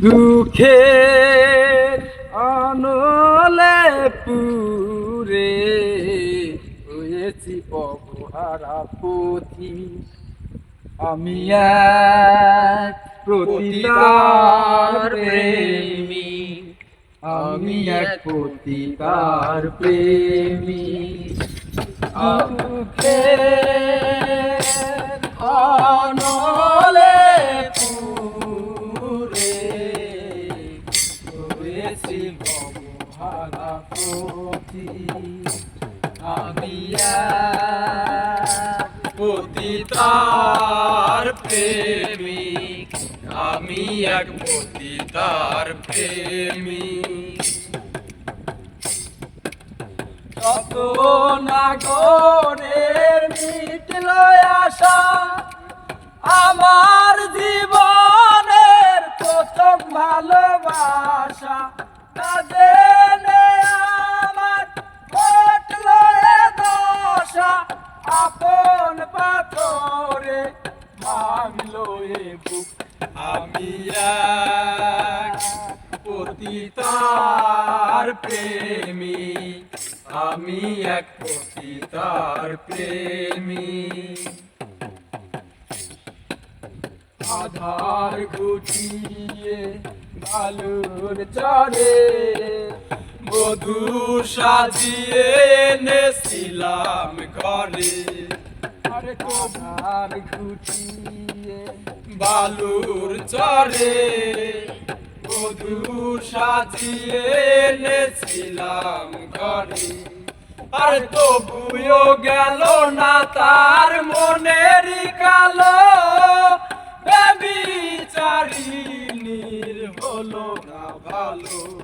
দুঃখের অনলে পুরে হয়েছি অবহারা পথি। আমি এক প্রতিদার প্রেমী। আমি এক প্রতিদার প্রেমী। দুঃখের পতিতার প্রেমিক, আমি এক পতিতার প্রেমিক। কত নাগরের মিটল আশা, আমার জীবনের প্রথম ভালোবাসা না আপন পাথরে ভাঙলো এ বুক। আমি পতিতার প্রেমিক আমি এক পতিতার প্রেমিক আধার গুটিয়ে বালুর চরে মধু সাজিয়ে নেছিলাম ঘরে। আরে আধার গুটিয়ে বালুর চরে। মধু সাজিয়ে নেছিলাম ঘরে। আর তবুও গেল না তার মনের কালো। বেবিচারিনীর হলো না ভালো।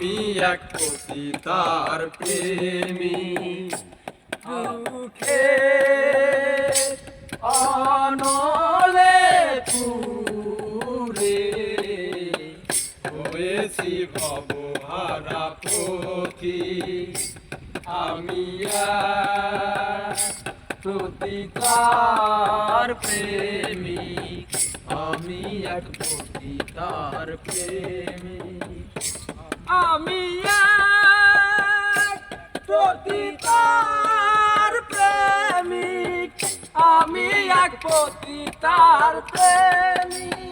আমি এক প্রতিতার প্রেমিক দুঃখে অনলে পুরে হয়েছি ভবহারা পথি আমি প্রতিকার প্রেমী। আমি এক প্রতিতার প্রেমিক আমি পতিতার প্রেমিক। আমি এক পতিতার প্রেমিক।